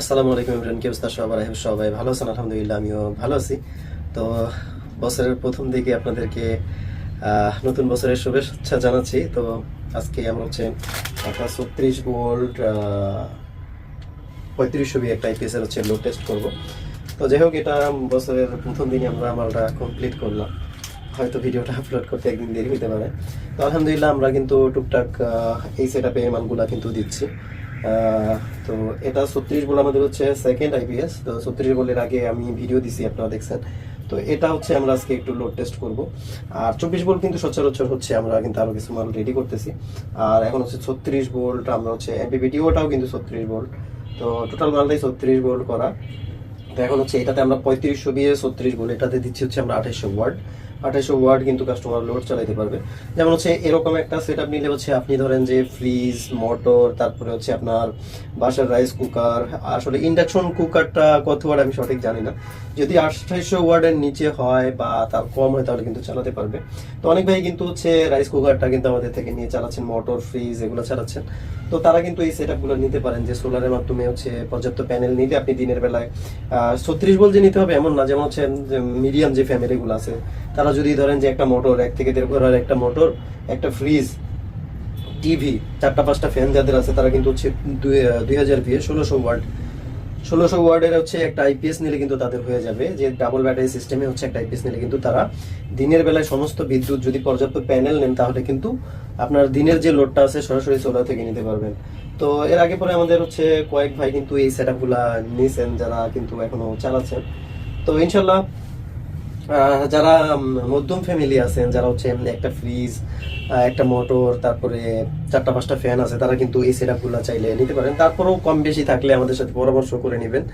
আসসালামু আলাইকুম ইমরান কি অবস্থা? সবার আহ, সবাই ভালো আছেন? আলহামদুলিল্লাহ আমিও ভালো আছি। তো বছরের প্রথম দিকে আপনাদেরকে নতুন বছরের শুভেচ্ছা জানাচ্ছি। তো আজকে আমরা হচ্ছে একটা ছত্রিশ ভোল্ট পঁয়ত্রিশ বি একটা আইপিএস এর হচ্ছে লোড টেস্ট করব। তো যাই হোক এটা বছরের প্রথম দিনই আমরা আমারটা কমপ্লিট করলাম। হয়তো ভিডিওটা আপলোড করতে একদিন দেরি হতে পারে। তো আলহামদুলিল্লাহ আমরা কিন্তু টুকটাক এই সেট আপে মানগুলা কিন্তু দিচ্ছি। তো এটা ছত্রিশ বল আমাদের হচ্ছে সেকেন্ড আইপিএস তো ছত্রিশ বলের আগে আমি ভিডিও দিছি, আপনারা দেখছেন। তো এটা হচ্ছে আমরা আজকে একটু লোড টেস্ট করব। আর চব্বিশ বল কিন্তু সচরাচর হচ্ছে আমরা কিন্তু আরও কিছু মাল রেডি করতেছি। আর এখন হচ্ছে ছত্রিশ ভোল্ট আমরা হচ্ছে এমপিপিটিওটাও কিন্তু ছত্রিশ ভোল্ট তো টোটাল মালটাই ছত্রিশ ভোল্ট করা। তো এখন হচ্ছে এটাতে আমরা পঁয়ত্রিশশো দিয়ে ছত্রিশ বলে, এটাতে দিচ্ছি হচ্ছে আমরা আঠাইশশো ওয়ার্ড আঠাইশশো ওয়ার্ড কিন্তু কাস্টমার লোড চালাইতে পারবে। যেমন হচ্ছে এরকম একটা সেট আপ নিলে হচ্ছে আপনি ধরেন যে ফ্রিজ মোটর তারপরে হচ্ছে আপনার বাসার রাইস কুকার আসলে ইন্ডাকশন কুকারটা কত আমি সঠিক জানি না। যদি আঠাইশশো ওয়ার্ডের নিচে হয় বা তার কম হয়, তাহলে কিন্তু চালাতে পারবে। তো অনেক ভাই কিন্তু হচ্ছে রাইস কুকারটা কিন্তু আমাদের থেকে নিয়ে চালাচ্ছেন মোটর ফ্রিজ এগুলো চালাচ্ছেন। তো তারা কিন্তু এই সেট নিতে পারেন যে সোলারের মাধ্যমে হচ্ছে পর্যাপ্ত প্যানেল নিলে আপনি দিনের বেলায় ছত্রিশ বল যে নিতে হবে এমন না, যেমন হচ্ছে মিডিয়াম যে ফ্যামিলিগুলো আছে, তারা যদি ধরেন যে একটা মোটর এক থেকে দেড় ঘরের একটা মোটর একটা ফ্রিজ টিভি চারটা পাঁচটা ফ্যান যাদের আছে, তারা কিন্তু হচ্ছে দুই হাজার ভিএ ষোলোশো ওয়ার্ড ষোলোশো ওয়ার্ডের হচ্ছে একটা আইপিএস নিলে কিন্তু তাদের হয়ে যাবে। যে ডাবল ব্যাটারি সিস্টেমে হচ্ছে একটা আইপিএস নিলে কিন্তু তারা দিনের বেলায় সমস্ত বিদ্যুৎ যদি পর্যাপ্ত প্যানেল নেন, তাহলে কিন্তু আপনার দিনের যে লোডটা আছে, সরাসরি সোলার থেকে নিতে পারবেন। তো এর আগে পরে আমাদের হচ্ছে কয়েক ভাই কিন্তু এই সেট আপগুলা নিয়েছেন যারা কিন্তু এখনও চালাচ্ছেন। তো ইনশাল্লাহ যারা মধ্যম ফ্যামিলি আছেন, যারা হচ্ছে একটা ফ্রিজ একটা মোটর তারপরে চারটা পাঁচটা ফ্যান আছে, তারা কিন্তু এই সেট চাইলে নিতে পারেন। তারপরেও কম বেশি থাকলে আমাদের সাথে পরামর্শ করে নেবেন।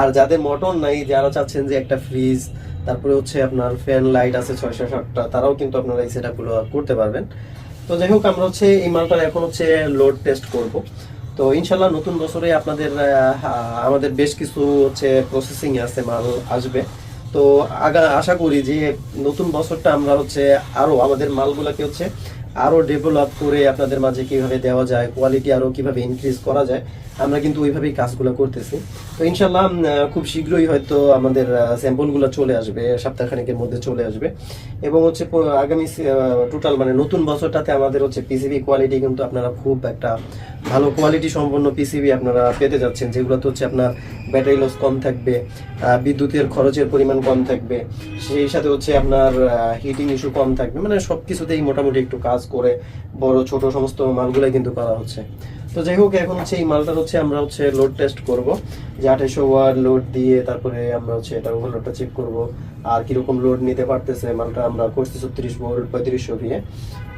আর যাদের মোটর নাই, যারা চাচ্ছেন যে একটা ফ্রিজ তারপরে হচ্ছে আপনার ফ্যান লাইট আছে ছয়শো সাতটা, তারাও কিন্তু আপনারা এই সেট করতে পারবেন। তো যাই হোক, আমরা হচ্ছে এই মালটা এখন হচ্ছে লোড টেস্ট করব। তো ইনশাল্লাহ নতুন বছরে আপনাদের আমাদের বেশ কিছু হচ্ছে প্রসেসিং আছে মাল আসবে। তো আগা, আশা করি যে নতুন বছরটা আমরা হচ্ছে আরও আমাদের মালগুলাকে হচ্ছে আরও ডেভেলপ করে আপনাদের মাঝে কীভাবে দেওয়া যায় কোয়ালিটি আরও কীভাবে ইনক্রিজ করা যায়। আমরা কিন্তু ওইভাবেই কাজগুলো করতেছি। তো ইনশাল্লাহ খুব শীঘ্রই হয়তো আমাদের স্যাম্পলগুলো চলে আসবে, সপ্তাহখানেকের মধ্যে চলে আসবে। এবং হচ্ছে আগামী টোটাল মানে নতুন বছরটাতে আমাদের হচ্ছে পিসিবি কোয়ালিটি কিন্তু আপনারা খুব একটা ভালো কোয়ালিটি সম্পন্ন পিসিবি আপনারা পেতে যাচ্ছেন, যেগুলোতে হচ্ছে আপনার ব্যাটারি লস কম থাকবে বিদ্যুতের খরচের পরিমাণ কম থাকবে, সেই সাথে হচ্ছে আপনার হিটিং ইস্যু কম থাকবে। মানে সব কিছুতেই মোটামুটি একটু কাজ করে বড়, ছোট সমস্ত মালগুলাই কিন্তু করা হচ্ছে। তো যাই হোক, এখন হচ্ছে এই মালটার হচ্ছে আমরা হচ্ছে লোড টেস্ট করব। যে আঠাইশো ওয়ার লোড দিয়ে তারপরে আমরা হচ্ছে এটা ওভারলোডটা চেক করব। আর কীরকম লোড নিতে পারতেছে, মালটা আমরা করছি ছত্রিশ ভোল্ট পঁয়ত্রিশশো ভিএ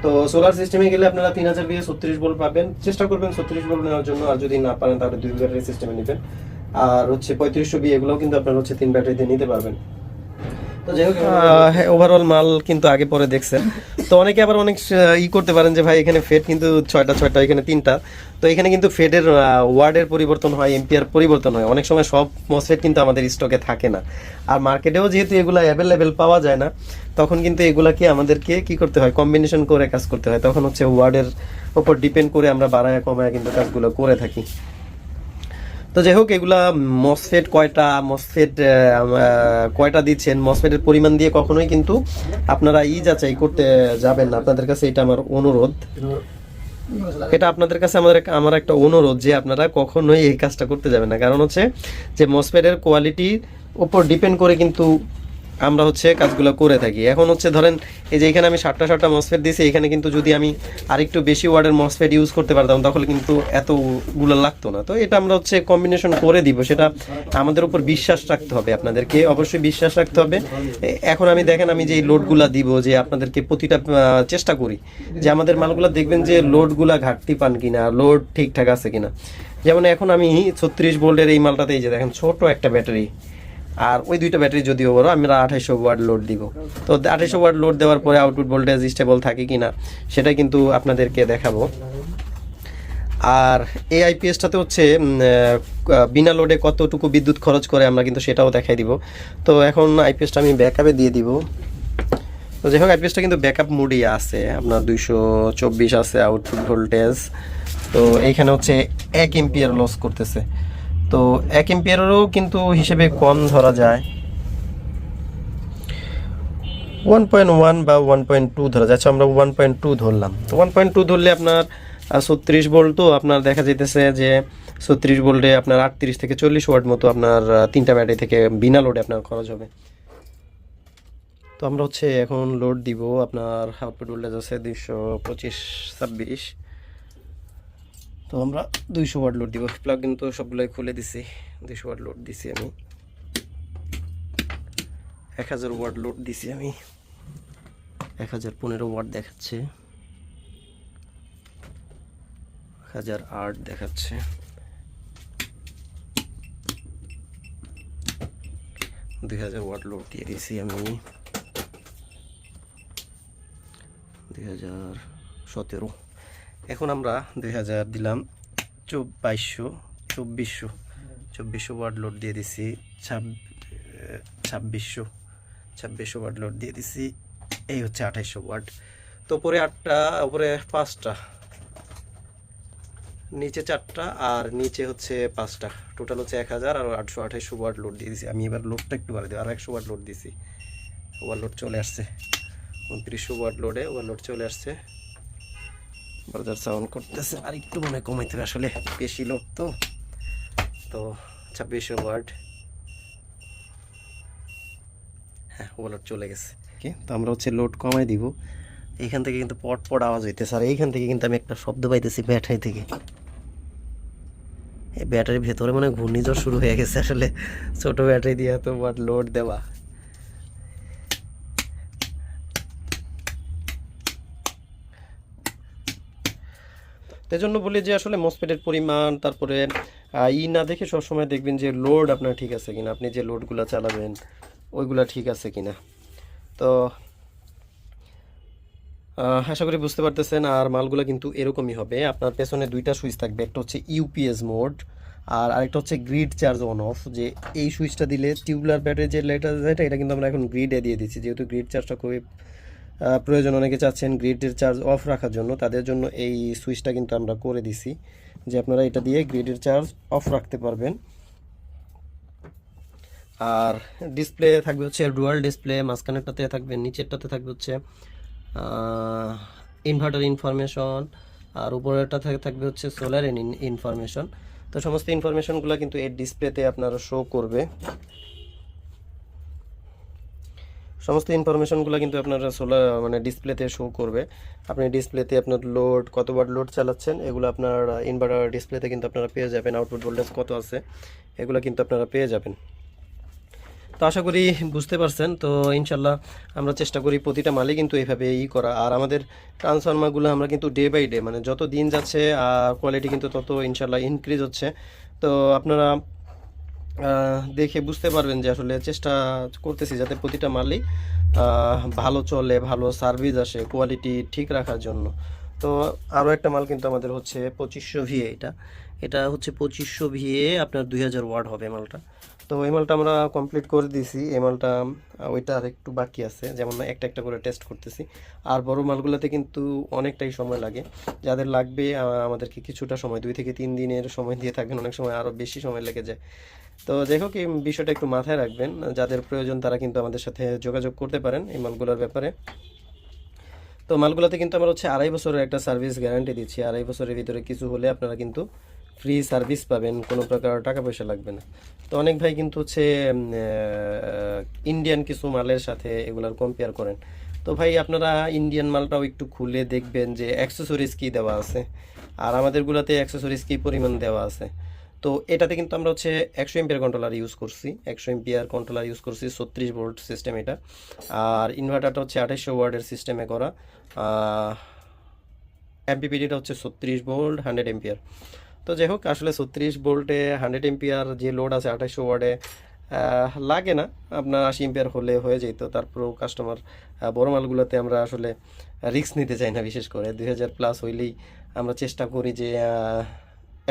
তো সোলার সিস্টেমে গেলে আপনারা তিন হাজার ভিএ ছত্রিশ ভোল্ট পাবেন। চেষ্টা করবেন ছত্রিশ ভোল্ট নেওয়ার জন্য, আর যদি না পারেন তাহলে দুই ব্যাটারি সিস্টেমে নেবেন। আর হচ্ছে পঁয়ত্রিশশো বি এগুলোও কিন্তু আপনারা হচ্ছে তিন ব্যাটারিতে নিতে পারবেন। ওভারঅল মাল কিন্তু আগে পরে দেখছেন। তো অনেকে আবার অনেক ই করতে পারেন যে ভাই এখানে ফেড কিন্তু ছয়টা ছয়টা এখানে তিনটা। তো এখানে কিন্তু ফেডের ওয়ার্ডের পরিবর্তন হয় এম্পিয়ার পরিবর্তন হয়। অনেক সময় সব মসফেট কিন্তু আমাদের স্টকে থাকে না। আর মার্কেটেও যেহেতু এগুলো অ্যাভেলেবেল পাওয়া যায় না তখন কিন্তু এগুলাকে আমাদেরকে কি করতে হয় কম্বিনেশন করে কাজ করতে হয়। তখন হচ্ছে ওয়ার্ডের উপর ডিপেন্ড করে আমরা বাড়ায় কমায় কিন্তু কাজগুলো করে থাকি। তো যাই হোক, এগুলা মসফেট কয়টা মসফেট কয়টা দিচ্ছেন? মসফেটের পরিমাণ দিয়ে কখনোই কিন্তু আপনারা ই যাচাই করতে যাবেন না। আপনাদের কাছে এটা আমার অনুরোধ। এটা আপনাদের কাছে আমাদের, আমার একটা অনুরোধ যে আপনারা কখনোই এই কাজটা করতে যাবেন না। কারণ হচ্ছে যে মসফেটের কোয়ালিটির ওপর ডিপেন্ড করে কিন্তু আমরা হচ্ছে কাজগুলো করে থাকি। এখন হচ্ছে ধরেন এই যে এখানে আমি সাতটা সাতটা মসফেট দিয়েছি এখানে কিন্তু যদি আমি আরেকটু বেশি ওয়ার্ডের মসফেট ইউজ করতে পারতাম, তাহলে কিন্তু এতগুলো লাগতো না। তো এটা আমরা হচ্ছে কম্বিনেশন করে দিব, সেটা আমাদের উপর বিশ্বাস রাখতে হবে আপনাদেরকে, অবশ্যই বিশ্বাস রাখতে হবে। এখন আমি দেখেন আমি যে লোডগুলা দিব, যে আপনাদেরকে প্রতিটা চেষ্টা করি যে আমাদের মালগুলো দেখবেন যে লোডগুলা ঘাটতি পান কিনা লোড ঠিকঠাক আছে কিনা। যেমন এখন আমি ছত্রিশ ভোল্টের এই মালটাতে এই যে দেখেন ছোট একটা ব্যাটারি আর ওই দুইটা ব্যাটারি যদিও বড় আমরা আঠাইশো ওয়াট লোড দিব। তো আঠাইশো ওয়াট লোড দেওয়ার পরে আউটপুট ভোল্টেজ স্টেবল থাকে কিনা, সেটা কিন্তু আপনাদেরকে দেখাবো। আর এই আইপিএসটাতে হচ্ছে বিনা লোডে কতটুকু বিদ্যুৎ খরচ করে আমরা কিন্তু সেটাও দেখাই দিব। তো এখন আইপিএসটা আমি ব্যাকআপে দিয়ে দিব। তো যাই হোক আইপিএসটা কিন্তু ব্যাকআপ মুডই আছে, আপনার দুইশো চব্বিশ আছে আউটপুট ভোল্টেজ তো এইখানে হচ্ছে এক এম্পিয়ার লস করতেছে। তো এক এম্পিয়ারেরও কিন্তু হিসেবে কম ধরা যায়। ওয়ান পয়েন্ট ওয়ান বা ওয়ান পয়েন্ট টু ধরা যাচ্ছে আমরা ওয়ান পয়েন্ট টু ধরলাম। তো ওয়ান পয়েন্ট টু ধরলে আপনার ছত্রিশ ভোল্ট তো আপনার দেখা যেতেছে যে ছত্রিশ ভোল্টে আপনার আটত্রিশ থেকে চল্লিশ ওয়াট মতো আপনার তিনটা ব্যাটারি থেকে বিনা লোডে আপনার খরচ হবে। তো আমরা হচ্ছে এখন লোড দিব আপনার আউটপুট ভোল্টেজ আছে দুইশো পঁচিশ ছাব্বিশ। তো আমরা দুইশো ওয়াট লোড দিব। প্লাগ কিন্তু সবগুলোই খুলে দিছি। দুইশো ওয়াট লোড দিছি আমি। এক হাজার ওয়াট লোড দিছি আমি। এক হাজার পনেরো ওয়াট দেখাচ্ছে। এক হাজার আট দেখাচ্ছে। দুই হাজার ওয়াট লোড দিয়ে দিছি আমি। দুই হাজার সতেরো। এখন আমরা দুই হাজার দিলাম বাইশশো চব্বিশশো চব্বিশশো ওয়ার্ড লোড দিয়ে দিছি, ছাব ছাব্বিশশো ছাব্বিশশো ওয়ার্ড লোড দিয়ে দিছি, এই হচ্ছে আঠাইশশো ওয়ার্ড। তো উপরে আটটা ওপরে পাঁচটা, নিচে চারটা আর নিচে হচ্ছে পাঁচটা। টোটাল হচ্ছে এক হাজার আর আটশো আঠাইশশো ওয়ার্ড লোড দিয়ে দিছি। আমি এবার লোডটা একটু বাড়ি দিই। আর একশো ওয়ার্ড লোড দিছি। ওভারলোড চলে আসছে। উনত্রিশশো ওয়ার্ড লোডে ওভারলোড চলে আসছে। বাজার সাউন্ড করতেছে। আর একটু মনে কমাইতে হবে আসলে বেশি লোড তো। তো ছাব্বিশশো ওয়াট হ্যাঁ ওভারলোড চলে গেছে। ওকে তো আমরা হচ্ছে লোড কমাই দিব। এইখান থেকে কিন্তু পট পট আওয়াজ হইতেছে। আর এইখান থেকে কিন্তু আমি একটা শব্দ পাইতেছি ব্যাটারি থেকে। এই ব্যাটারির ভেতরে মানে ঘূর্ণিঝড় শুরু হয়ে গেছে আসলে। ছোট ব্যাটারি দিয়ে তো ওয়াট লোড দেওয়া। তাই জন্য বলি যে আসলে মসপেটের পরিমাণ, তারপরে ই না দেখে সবসময় দেখবেন যে লোড আপনার ঠিক আছে কিনা, আপনি যে লোডগুলো চালাবেন, ওইগুলা ঠিক আছে কিনা। তো আশা করি বুঝতে পারতেছেন, আর মালগুলো কিন্তু এরকমই হবে। আপনার পেছনে দুইটা সুইচ থাকবে, একটা হচ্ছে ইউপিএস মোড আর আরেকটা হচ্ছে গ্রিড চার্জ অন অফ যে এই সুইচটা দিলে টিউবলার ব্যাটারি যে লাইটার যেটা এটা কিন্তু আমরা এখন গ্রিডে দিয়ে দিচ্ছি, যেহেতু গ্রিড চার্জটা খুবই প্রয়োজন অনেকে চাচ্ছেন গ্রিডের চার্জ অফ রাখার জন্য। তাদের জন্য এই সুইচটা কিন্তু আমরা করে দিছি যে আপনারা এটা দিয়ে গ্রিডের চার্জ অফ রাখতে পারবেন। আর ডিসপ্লে থাকবে হচ্ছে ডুয়াল ডিসপ্লে মাঝখানেরটাতে থাকবে, নিচেরটাতে থাকবে হচ্ছে ইনভার্টার ইনফরমেশন আর উপরেরটা থাকে থাকবে হচ্ছে সোলার ইনফরমেশন তো সমস্ত ইনফরমেশনগুলো কিন্তু এই ডিসপ্লেতে আপনারা শো করবে। সমস্ত ইনফরমেশনগুলো কিন্তু আপনারা সোলার মানে ডিসপ্লেতে শো করবে। আপনি ডিসপ্লেতে আপনার লোড কতবার লোড চালাচ্ছেন, এগুলো আপনার ইনভার্টার ডিসপ্লেতে কিন্তু আপনারা পেয়ে যাবেন। আউটপুট ভোল্টেজ কত আছে, এগুলো কিন্তু আপনারা পেয়ে যাবেন। তো আশা করি বুঝতে পারছেন। তো ইনশাল্লাহ আমরা চেষ্টা করি প্রতিটা মালে কিন্তু এইভাবে ই করা। আর আমাদের ট্রান্সফার্মারগুলো আমরা কিন্তু ডে বাই ডে মানে যত দিন যাচ্ছে আর কোয়ালিটি কিন্তু তত ইনশাল্লাহ ইনক্রিজ হচ্ছে। তো আপনারা দেখে বুঝতে পারবেন যে আসলে চেষ্টা করতেছি যাতে প্রতিটা মালই ভালো চলে, ভালো সার্ভিস আসে কোয়ালিটি ঠিক রাখার জন্য। তো আরও একটা মাল কিন্তু আমাদের হচ্ছে পঁচিশশো ভিএ এটা। এটা হচ্ছে পঁচিশশো ভিএ আপনার দুই হাজার ওয়াট হবে মালটা। তো এই মালটা আমরা কমপ্লিট করে দিয়েছি। এই মালটা ওইটা আর একটু বাকি আছে। যেমন একটা একটা করে টেস্ট করতেছি। আর বড় মালগুলোতে কিন্তু অনেকটাই সময় লাগে। যাদের লাগবে আমাদেরকে কিছুটা সময়, দুই থেকে তিন দিনের সময় দিয়ে থাকবেন। অনেক সময় আরও বেশি সময় লেগে যায়। তো যাই হোক, এই বিষয়টা একটু মাথায় রাখবেন। যাদের প্রয়োজন, তারা কিন্তু আমাদের সাথে যোগাযোগ করতে পারেন এই মালগুলোর ব্যাপারে। তো মালগুলোতে কিন্তু আমরা হচ্ছে আড়াই বছরের একটা সার্ভিস গ্যারান্টি দিচ্ছি। আড়াই বছরের ভিতরে কিছু হলে আপনারা কিন্তু ফ্রি সার্ভিস পাবেন, কোনো প্রকার টাকা পয়সা লাগবে না। তো অনেক ভাই কিন্তু হচ্ছে ইন্ডিয়ান কিছু মালের সাথে এগুলার কম্পেয়ার করেন। তো ভাই আপনারা ইন্ডিয়ান মালটাও একটু খুলে দেখবেন যে অ্যাক্সেসরিজ কী দেওয়া আছে। আর আমাদেরগুলোতে অ্যাক্সেসরিজ কী পরিমাণ দেওয়া আছে। তো এটাতে কিন্তু আমরা হচ্ছে একশো এমপিয়ার কন্ট্রোলার ইউজ করছি। একশো এমপিয়ার কন্ট্রোলার ইউজ করছি, ছত্রিশ ভোল্ট সিস্টেম এটা। আর ইনভার্টারটা হচ্ছে আঠাইশশো ওয়ার্ডের সিস্টেমে করা। এমপিপিডিটা হচ্ছে ছত্রিশ ভোল্ট হান্ড্রেড এমপিয়ার তো যাই হোক, আসলে ছত্রিশ ভোল্টে হান্ড্রেড এমপিয়ার যে লোড আছে আঠাইশশো ওয়ার্ডে লাগে না। আপনার আশি এমপিয়ার হলে হয়ে যেত। তারপরেও কাস্টমার বড় মালগুলোতে আমরা আসলে রিস্ক নিতে চাই না বিশেষ করে। দুই হাজার প্লাস হইলেই আমরা চেষ্টা করি যে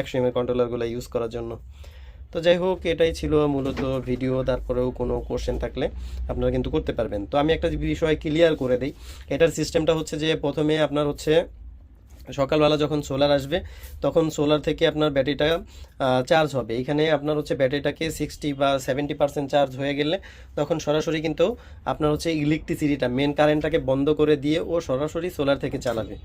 একশো এম কন্ট্রোলারগুলো ইউজ করার জন্য। তো যাই হোক, এটাই ছিল মূলত ভিডিও তারপরেও কোনো কোশ্চেন থাকলে আপনারা কিন্তু করতে পারবেন। তো আমি একটা বিষয় ক্লিয়ার করে দিই। এটার সিস্টেমটা হচ্ছে যে প্রথমে আপনার হচ্ছে সকালবেলা যখন সোলার আসবে, তখন সোলার থেকে আপনার ব্যাটারিটা চার্জ হবে। এখানে আপনার হচ্ছে ব্যাটারিটাকে সিক্সটি বা সেভেন্টি পার্সেন্ট চার্জ হয়ে গেলে তখন সরাসরি কিন্তু আপনার হচ্ছে ইলেকট্রিসিটিটা মেন কারেন্টটাকে বন্ধ করে দিয়ে ও সরাসরি সোলার থেকে চালাবে।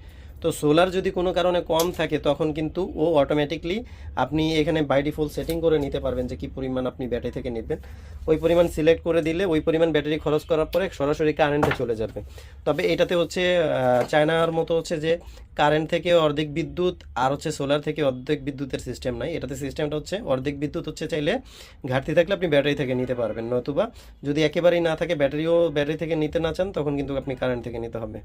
তো সোলার যদি কোনো কারণে কম থাকে, তখন কিন্তু ও অটোমেটিকলি আপনি এখানে বাই ডিফল্ট সেটিং করে নিতে পারবেন যে কী পরিমাণ আপনি ব্যাটারি থেকে নেবেন। ওই পরিমাণ সিলেক্ট করে দিলে ওই পরিমাণ ব্যাটারি খরচ করার পরে সরাসরি কারেন্টে চলে যাবে। তবে এটাতে হচ্ছে চায়নার মতো হচ্ছে যে কারেন্ট থেকে অর্ধেক বিদ্যুৎ আর হচ্ছে সোলার থেকে অর্ধেক বিদ্যুতের সিস্টেম নাই। এটাতে সিস্টেমটা হচ্ছে অর্ধেক বিদ্যুৎ হচ্ছে চাইলে ঘাটতি থাকলে আপনি ব্যাটারি থেকে নিতে পারবেন। নতুবা যদি একেবারেই না থাকে ব্যাটারিও ব্যাটারি থেকে নিতে না চান, তখন কিন্তু আপনি কারেন্ট থেকে নিতে হবে।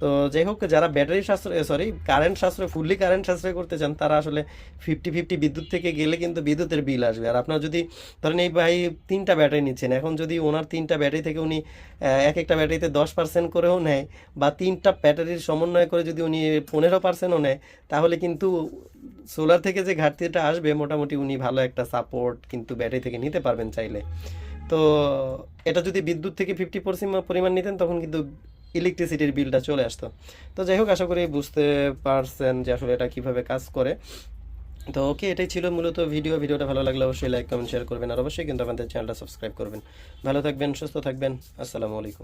তো যাই হোক, যারা ব্যাটারি সাশ্রয় সরি কারেন্ট সাশ্রয় ফুললি কারেন্ট সাশ্রয় করতে চান, তারা আসলে ফিফটি ফিফটি বিদ্যুৎ থেকে গেলে কিন্তু বিদ্যুতের বিল আসবে। আর আপনার যদি, ধরেন এই ভাই তিনটা ব্যাটারি নিচ্ছেন, এখন যদি ওনার তিনটা ব্যাটারি থেকে উনি এক একটা ব্যাটারিতে দশ পার্সেন্ট করেও নেয় বা তিনটা ব্যাটারির সমন্বয় করে যদি উনি পনেরো পার্সেন্টও নেয়, তাহলে কিন্তু সোলার থেকে যে ঘাটতিটা আসবে, মোটামুটি উনি ভালো একটা সাপোর্ট কিন্তু ব্যাটারি থেকে নিতে পারবেন চাইলে। তো এটা যদি বিদ্যুৎ থেকে ফিফটি পরিমাণ নিতেন, তখন কিন্তু ইলেকট্রিসিটির বিলটা চলে আসতো। তো যাই হোক, আশা করি বুঝতে পারছেন যে আসলে এটা কীভাবে কাজ করে। তো ওকে, এটাই ছিল মূলত ভিডিও ভিডিওটা ভালো লাগলে অবশ্যই লাইক কমেন্ট শেয়ার করবেন। আর অবশ্যই কিন্তু আমাদের চ্যানেলটা সাবস্ক্রাইব করবেন। ভালো থাকবেন, সুস্থ থাকবেন। আসসালামু আলাইকুম।